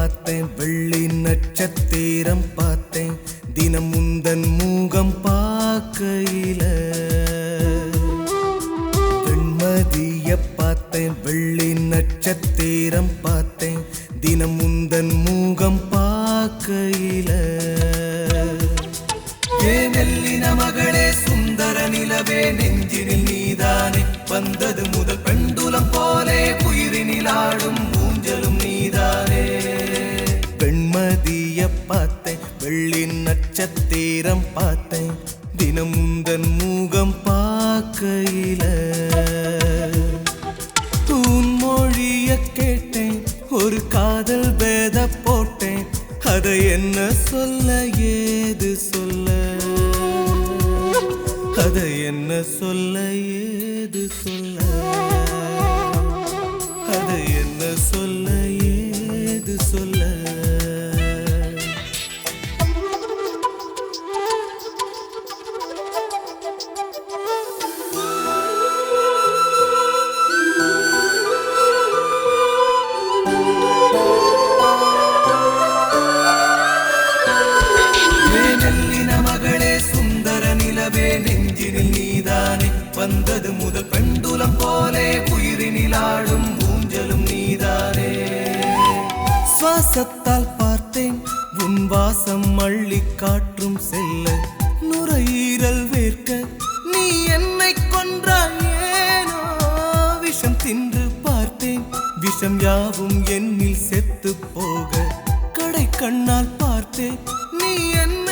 பார்த்தேன். வெள்ளி நட்சத்திரம் பார்த்தேன். தினம் முந்தன் மூகம் பார்க்கையில. வெண்மதிய பார்த்தேன். வெள்ளி நட்சத்திரம் பார்த்தேன். தினம் முந்தன் மூகம் பார்க்கையில. ஏனெல்லின மகளே சுந்தர நிலவே நெஞ்சினில் நீதானே. வந்தது முதல் பெண்டுலம் போலே உயிரினிலாடும் பார்த்தேன். வெள்ளி நட்சத்திரம் பார்த்தேன். தினம் முந்தன் மூகம் பார்க்கையில. தூண் மொழிய கேட்டேன். ஒரு காதல் பேத போட்டேன். அதை என்ன சொல்ல ஏது சொல்ல? அதை என்ன சொல்ல ஏது சொல்ல? பாசத்தால் பார்த்தேன். உன் வாசம் மள்ளி காற்றும் செல்ல நுரையீரல் வேர்க்க. நீ என்னை கொன்றாயேனோ விஷம் தின்று பார்த்தேன். விஷம் யாவும் என்னில் செத்து போக கடை கண்ணால் பார்த்தேன். நீ என்ன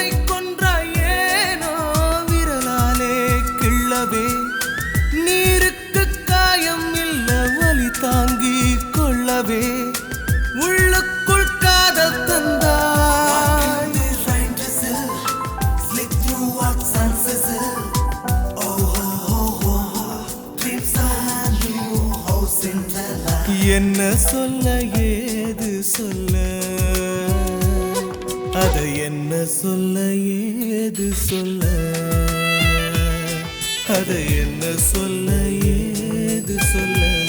என்ன சொல்ல ஏது சொல்ல? அதை என்ன சொல்ல ஏது சொல்ல? அதை என்ன சொல்ல ஏது சொல்ல?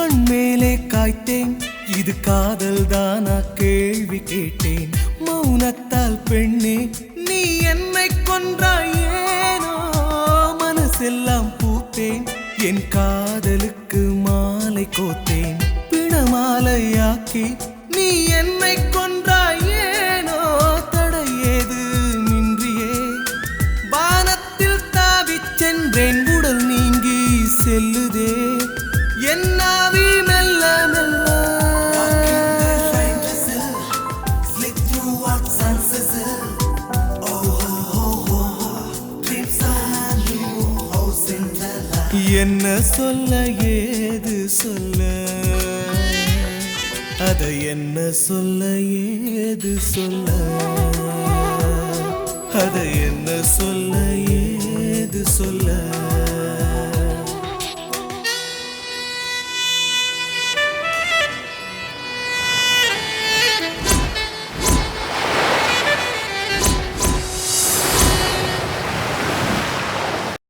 கண்மேலே காய்த்தேன். இது காதல் தானா? கேள்வி கேட்டேன். மௌனத்தால் பெண்ணே நீ என்னை கொன்றாயேனோ மனசெல்லாம் பூத்தேன். என் காதலுக்கு மாலை கோத்தேன். பிணமாலையாக்கி நீ என்னை கொன்றாயே என்ன சொல்ல ஏது சொல்ல? அதை என்ன சொல்ல ஏது சொல்ல? அதை என்ன சொல்ல ஏது சொல்ல?